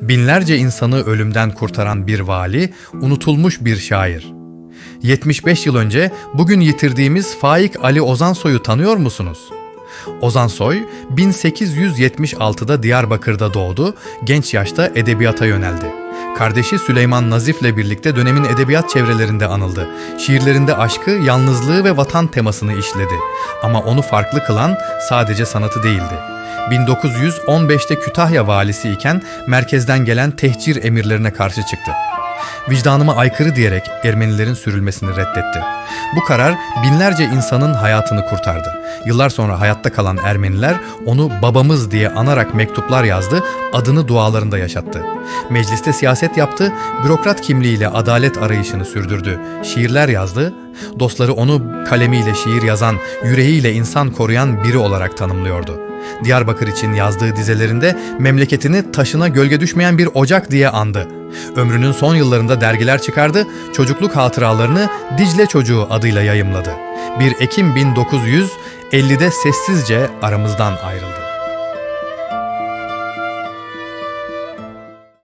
Binlerce insanı ölümden kurtaran bir vali, unutulmuş bir şair. 75 yıl önce bugün yitirdiğimiz Faik Ali Ozansoy'u tanıyor musunuz? Ozansoy 1876'da Diyarbakır'da doğdu, genç yaşta edebiyata yöneldi. Kardeşi Süleyman Nazif'le birlikte dönemin edebiyat çevrelerinde anıldı. Şiirlerinde aşkı, yalnızlığı ve vatan temasını işledi. Ama onu farklı kılan sadece sanatı değildi. 1915'te Kütahya valisi iken merkezden gelen tehcir emirlerine karşı çıktı. Vicdanıma aykırı diyerek Ermenilerin sürülmesini reddetti. Bu karar binlerce insanın hayatını kurtardı. Yıllar sonra hayatta kalan Ermeniler onu babamız diye anarak mektuplar yazdı, adını dualarında yaşattı. Mecliste siyaset yaptı, bürokrat kimliğiyle adalet arayışını sürdürdü. Şiirler yazdı, dostları onu kalemiyle şiir yazan, yüreğiyle insan koruyan biri olarak tanımlıyordu. Diyarbakır için yazdığı dizelerinde memleketini taşına gölge düşmeyen bir ocak diye andı. Ömrünün son yıllarında dergiler çıkardı, çocukluk hatıralarını Dicle Çocuğu adıyla yayımladı. 1 Ekim 1950'de sessizce aramızdan ayrıldı.